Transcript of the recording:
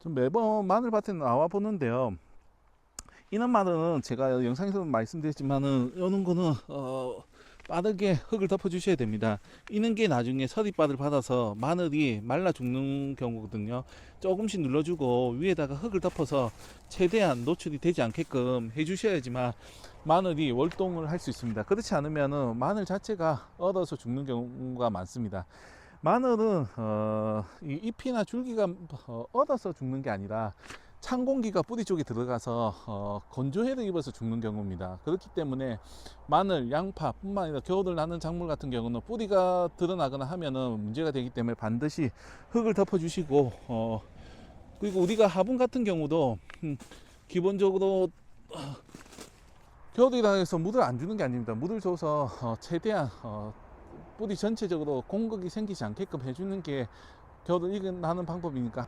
좀 매번 마늘밭에 나와 보는데요. 이런 마늘은 제가 영상에서 말씀드렸지만은 이런 거는 어, 빠르게 흙을 덮어 주셔야 됩니다. 이는 게 나중에 서리바를 받아서 마늘이 말라 죽는 경우거든요. 조금씩 눌러주고 위에다가 흙을 덮어서 최대한 노출이 되지 않게끔 해주셔야지만 마늘이 월동을 할 수 있습니다. 그렇지 않으면은 마늘 자체가 얼어서 죽는 경우가 많습니다. 마늘은 어, 이 잎이나 줄기가 어, 얼어서 죽는 게 아니라 찬 공기가 뿌리 쪽에 들어가서 어, 건조해를 입어서 죽는 경우입니다. 그렇기 때문에 마늘, 양파 뿐만 아니라 겨울을 나는 작물 같은 경우는 뿌리가 드러나거나 하면은 문제가 되기 때문에 반드시 흙을 덮어주시고 어, 그리고 우리가 화분 같은 경우도 음, 기본적으로 어, 겨울이라 해서 물을 안 주는 게 아닙니다. 물을 줘서 어, 최대한 어, 뿌리 전체적으로 공격이 생기지 않게끔 해주는 게 겨울을 이겨나는 방법이니까